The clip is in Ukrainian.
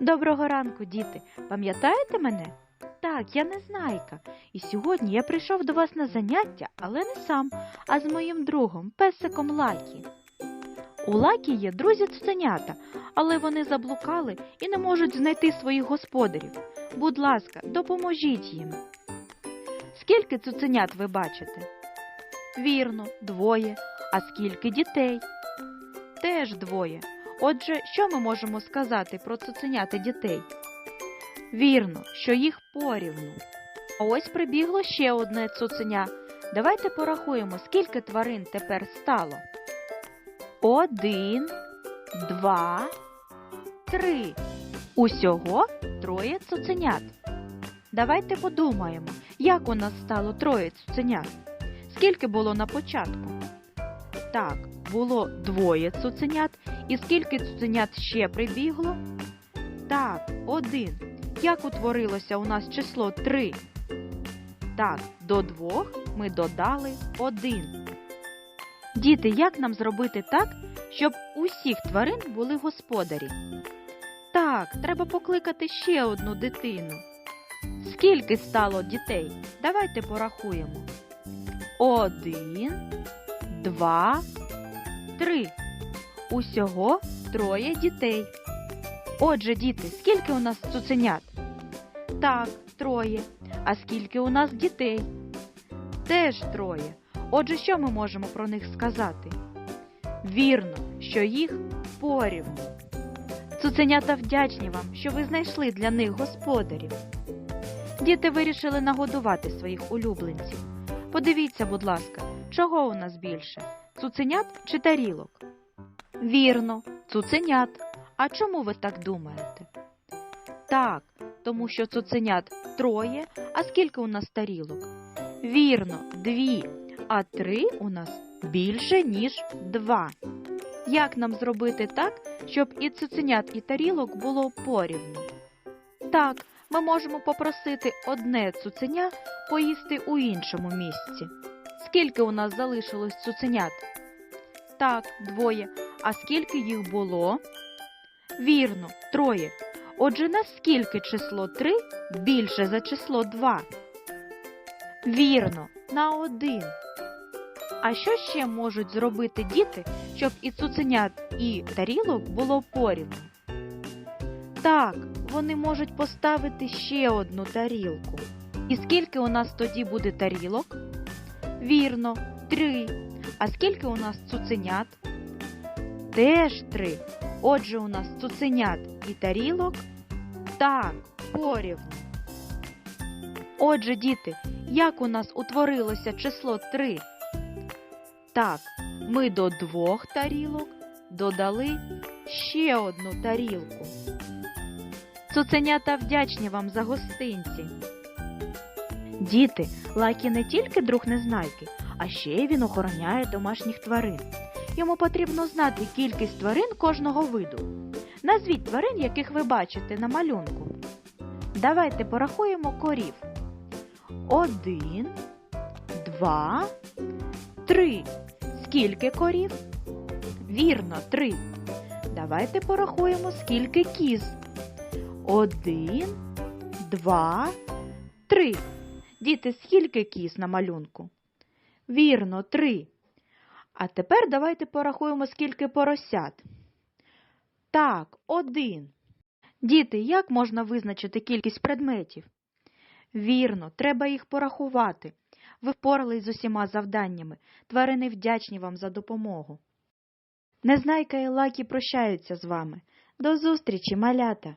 Доброго ранку, діти. Пам'ятаєте мене? Так, я Незнайка. І сьогодні я прийшов до вас на заняття, але не сам, а з моїм другом, песиком Лакі. У Лакі є друзі цуценята, але вони заблукали і не можуть знайти своїх господарів. Будь ласка, допоможіть їм. Скільки цуценят ви бачите? Вірно, двоє. А скільки дітей? Теж двоє. Отже, що ми можемо сказати про цуценята дітей? Вірно, що їх порівну. А ось прибігло ще одне цуценя. Давайте порахуємо, скільки тварин тепер стало. Один, два, три. Усього троє цуценят. Давайте подумаємо, як у нас стало троє цуценят. Скільки було на початку? Так, було двоє цуценят. І скільки цуценят ще прибігло? Так, один. Як утворилося у нас число три? Так, до двох ми додали один. Діти, як нам зробити так, щоб усіх тварин були господарі? Так, треба покликати ще одну дитину. Скільки стало дітей? Давайте порахуємо. Один, два, три. Усього троє дітей. Отже, діти, скільки у нас цуценят? Так, троє. А скільки у нас дітей? Теж троє. Отже, що ми можемо про них сказати? Вірно, що їх порівну. Цуценята вдячні вам, що ви знайшли для них господарів. Діти вирішили нагодувати своїх улюбленців. Подивіться, будь ласка, чого у нас більше? Цуценят чи тарілок? Вірно, цуценят. А чому ви так думаєте? Так, тому що цуценят троє, а скільки у нас тарілок? Вірно, дві, а три у нас більше, ніж два. Як нам зробити так, щоб і цуценят, і тарілок було порівну? Так, ми можемо попросити одне цуценя поїсти у іншому місці. Скільки у нас залишилось цуценят? Так, двоє. А скільки їх було? Вірно, троє. Отже, наскільки число 3 більше за число 2? Вірно, на один. А що ще можуть зробити діти, щоб і цуценят, і тарілок було порівну? Так, вони можуть поставити ще одну тарілку. І скільки у нас тоді буде тарілок? Вірно, три. А скільки у нас цуценят? Теж три. Отже, у нас цуценят і тарілок так, порівну. Отже, діти, як у нас утворилося число 3? Так, ми до двох тарілок додали ще одну тарілку. Цуценята вдячні вам за гостинці. Діти, Лакі не тільки друг незнайки, а ще й він охороняє домашніх тварин. Йому потрібно знати кількість тварин кожного виду. Назвіть тварин, яких ви бачите на малюнку. Давайте порахуємо корів. Один, два, три. Скільки корів? Вірно, три. Давайте порахуємо, скільки кіз. Один, два, три. Діти, скільки кіз на малюнку? Вірно, три. А тепер давайте порахуємо, скільки поросят. Так, один. Діти, як можна визначити кількість предметів? Вірно, треба їх порахувати. Ви впорались з усіма завданнями. Тварини вдячні вам за допомогу. Незнайка і Лакі прощаються з вами. До зустрічі, малята!